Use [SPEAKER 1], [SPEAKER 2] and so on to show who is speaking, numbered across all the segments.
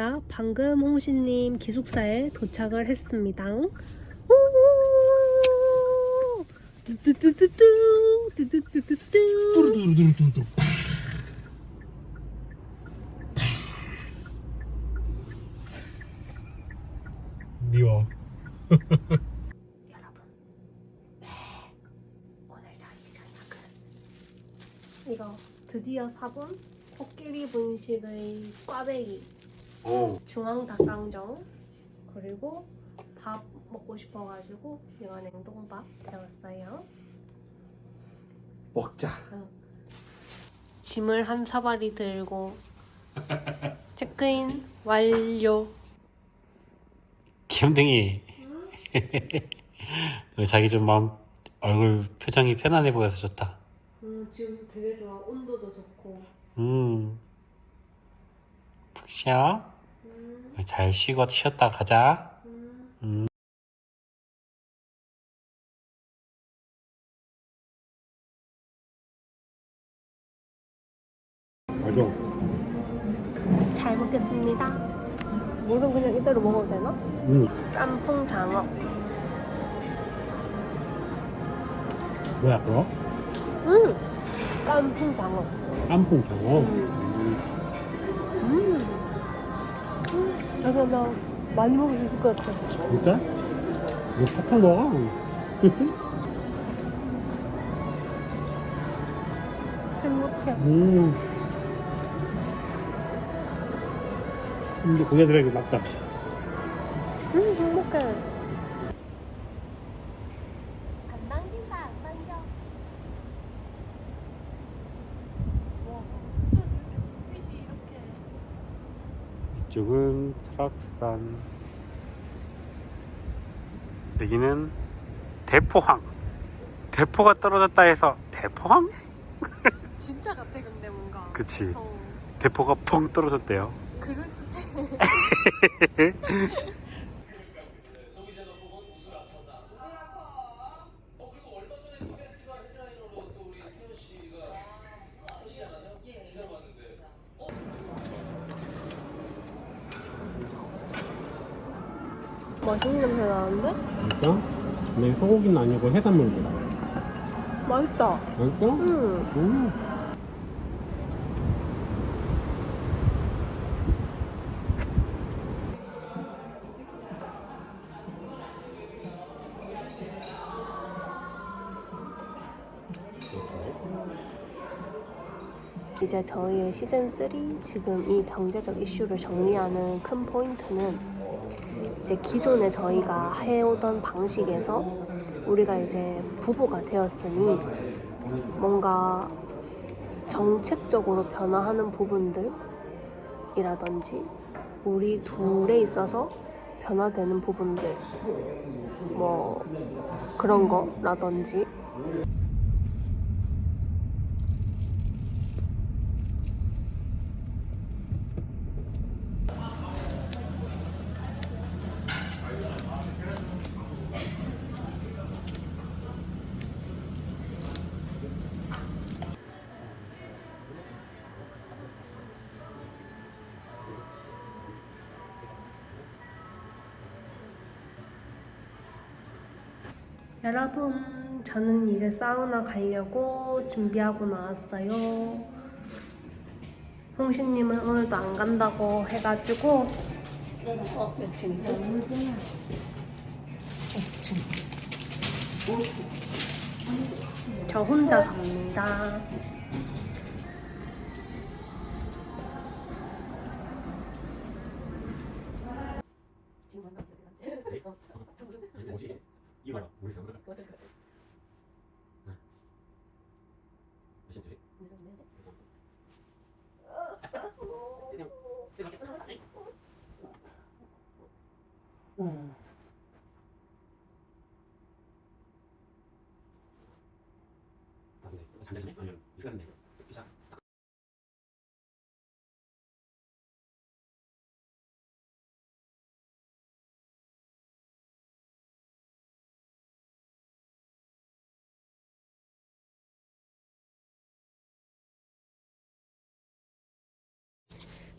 [SPEAKER 1] 제가 방금 홍시님 기숙사에 도착을 했습니다. 뚜뚜뚜뚜뚜 뚜뚜뚜뚜뚜.
[SPEAKER 2] 미워.
[SPEAKER 1] 여러분 오늘 자기 저녁은 이거 드디어 사본 코끼리 분식의 꽈배기
[SPEAKER 2] 어.
[SPEAKER 1] 중앙 닭강정 그리고 밥 먹고 싶어가지고 이거 냉동밥 데웠어요.
[SPEAKER 2] 먹자.
[SPEAKER 1] 짐을 한 사발이 들고 체크인 완료.
[SPEAKER 3] 귀염둥이 자기 좀 마음 얼굴 표정이 편안해 보여서 좋다.
[SPEAKER 1] 음, 지금 되게 좋아. 온도도 좋고.
[SPEAKER 3] 음푹 쉬어.
[SPEAKER 1] 음,
[SPEAKER 3] 잘 쉬고 쉬었다 가자
[SPEAKER 1] 음.
[SPEAKER 2] 맞아.
[SPEAKER 1] 잘 먹겠습니다 물은 그냥 이대로 먹어도 되나?
[SPEAKER 2] 응.
[SPEAKER 1] 짬뽕 장어
[SPEAKER 2] 뭐야 그거?
[SPEAKER 1] 음 짬뽕 장어
[SPEAKER 2] 깐풍 장어.
[SPEAKER 1] 음. 음. 자기야 나 많이 먹을 수 있을 것 같아
[SPEAKER 2] 진짜? 이거 사탕 먹어.
[SPEAKER 1] 행복해
[SPEAKER 2] 음. 근데 고기가 들어가기 맞다.
[SPEAKER 1] 음 행복해 안 당긴다 안 당겨 와 진짜 이렇게 빛이 이렇게
[SPEAKER 3] 이쪽은 설악산. 여기는 대포항. 대포가 떨어졌다 해서 대포항?
[SPEAKER 1] 진짜 같아 근데 뭔가.
[SPEAKER 3] 그치.
[SPEAKER 1] 어.
[SPEAKER 3] 대포가 펑 떨어졌대요.
[SPEAKER 1] 그럴듯해 맛있는 냄새 나는데?
[SPEAKER 2] 진짜? 내 소고기는 아니고 해산물이다.
[SPEAKER 1] 맛있다
[SPEAKER 2] 진짜?
[SPEAKER 1] 음.
[SPEAKER 2] 음.
[SPEAKER 1] 이제 저희의 시즌 3 지금 이 경제적 이슈를 정리하는 큰 포인트는 이제 기존에 저희가 해오던 방식에서 우리가 이제 부부가 되었으니 뭔가 정책적으로 변화하는 부분들이라든지 우리 둘에 있어서 변화되는 부분들 뭐 그런 거라든지 여러분, 저는 이제 사우나 가려고 준비하고 나왔어요. 홍신님은 오늘도 안 간다고 해가지고 어, 몇 층이죠? 5층. 저 혼자 갑니다.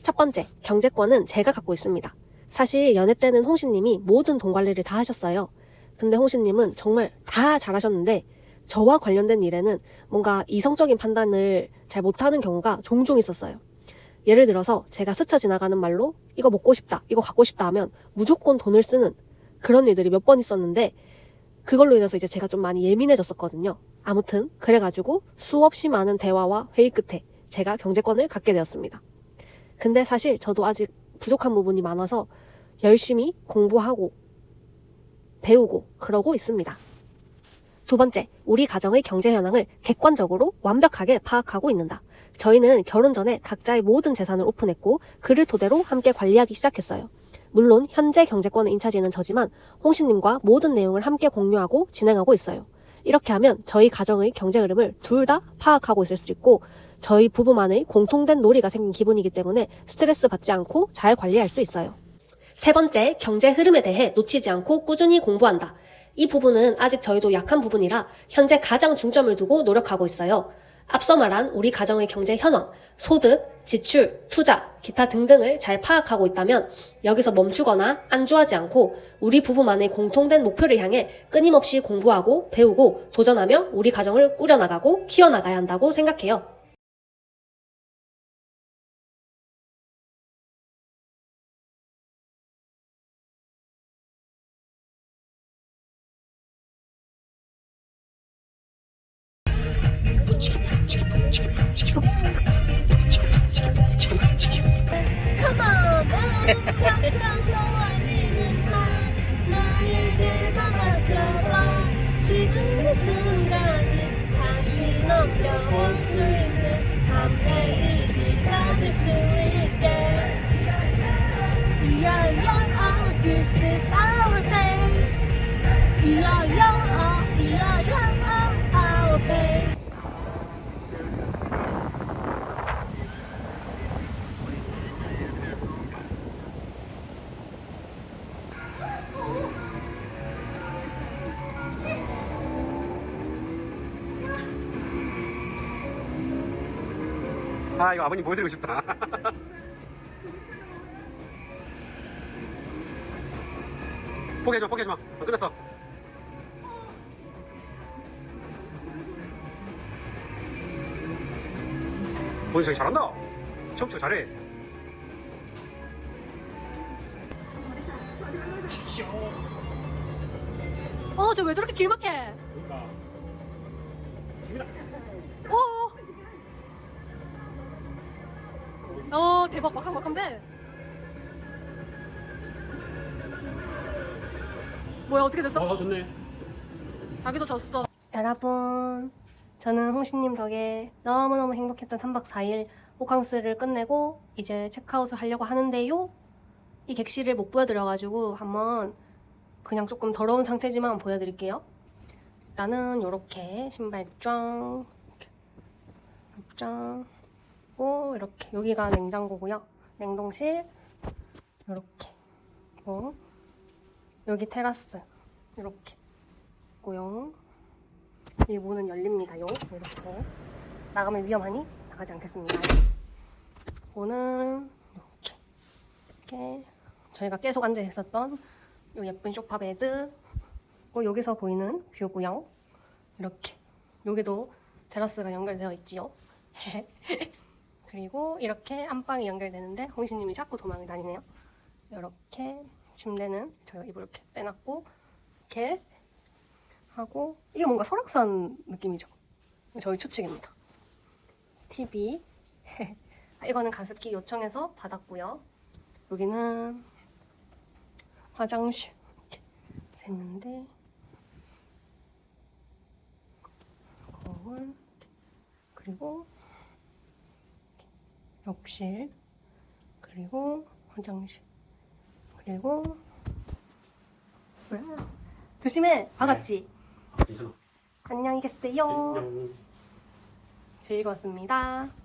[SPEAKER 1] 첫 번째, 경제권은 제가 갖고 있습니다. 사실 연애 때는 홍신님이 모든 돈 관리를 다 하셨어요. 근데 홍신님은 정말 다 잘하셨는데 저와 관련된 일에는 뭔가 이성적인 판단을 잘 못하는 경우가 종종 있었어요. 예를 들어서 제가 스쳐 지나가는 말로 이거 먹고 싶다, 이거 갖고 싶다 하면 무조건 돈을 쓰는 그런 일들이 몇 번 있었는데 그걸로 인해서 이제 제가 좀 많이 예민해졌었거든요. 아무튼 그래가지고 수없이 많은 대화와 회의 끝에 제가 경제권을 갖게 되었습니다. 근데 사실 저도 아직 부족한 부분이 많아서 열심히 공부하고 배우고 그러고 있습니다. 두 번째, 우리 가정의 경제 현황을 객관적으로 완벽하게 파악하고 있는다. 저희는 결혼 전에 각자의 모든 재산을 오픈했고 그를 토대로 함께 관리하기 시작했어요. 물론 현재 경제권을 인차지는 저지만 홍신님과 모든 내용을 함께 공유하고 진행하고 있어요. 이렇게 하면 저희 가정의 경제 흐름을 둘 다 파악하고 있을 수 있고 저희 부부만의 공통된 놀이가 생긴 기분이기 때문에 스트레스 받지 않고 잘 관리할 수 있어요. 세 번째, 경제 흐름에 대해 놓치지 않고 꾸준히 공부한다. 이 부분은 아직 저희도 약한 부분이라 현재 가장 중점을 두고 노력하고 있어요. 앞서 말한 우리 가정의 경제 현황, 소득, 지출, 투자, 기타 등등을 잘 파악하고 있다면 여기서 멈추거나 안주하지 않고 우리 부부만의 공통된 목표를 향해 끊임없이 공부하고 배우고 도전하며 우리 가정을 꾸려나가고 키워나가야 한다고 생각해요.
[SPEAKER 2] 아 이거 아버님 보여드리고 싶다. 포기해줘 포기해줘 마. 어, 끝났어. 오늘 저기 잘한다. 척추 잘해.
[SPEAKER 1] 어, 저 왜 저렇게 길막해?
[SPEAKER 2] 그러니까.
[SPEAKER 1] 어. 어, 대박, 막상 막한데? 뭐야, 어떻게 됐어?
[SPEAKER 2] 어 좋네.
[SPEAKER 1] 자기도 졌어. 여러분, 저는 홍신님 덕에 너무너무 행복했던 3박 4일 호캉스를 끝내고 이제 체크아웃을 하려고 하는데요. 이 객실을 못 보여드려가지고 한번 그냥 조금 더러운 상태지만 보여드릴게요. 나는 이렇게 신발장, 이 렇게 장, 고 이렇게 여기가 냉장고고요. 냉동실 이렇게 고 여기 테라스 이렇게 고요. 이 문은 열립니다요. 이렇게 나가면 위험하니 나가지 않겠습니다. 오는 이렇게 이렇게 저희가 계속 앉아 있었던 이 예쁜 소파 베드 그리고 여기서 보이는 뷰고요. 이렇게 여기도 테라스가 연결되어 있지요. 그리고 이렇게 안방이 연결되는데 홍신님이 자꾸 도망을 다니네요. 이렇게 침대는 저 입을 이렇게 빼놨고 이렇게 하고 이게 뭔가 설악산 느낌이죠. 저희 추측입니다. TV 아, 이거는 가습기 요청해서 받았고요. 여기는 화장실 이렇게 샜는데 거울 그리고 욕실 그리고 화장실 그리고 뭐야? 조심해 바갔지.
[SPEAKER 2] 괜찮아.
[SPEAKER 1] 안녕히 계세요.
[SPEAKER 2] 안녕.
[SPEAKER 1] 즐거웠습니다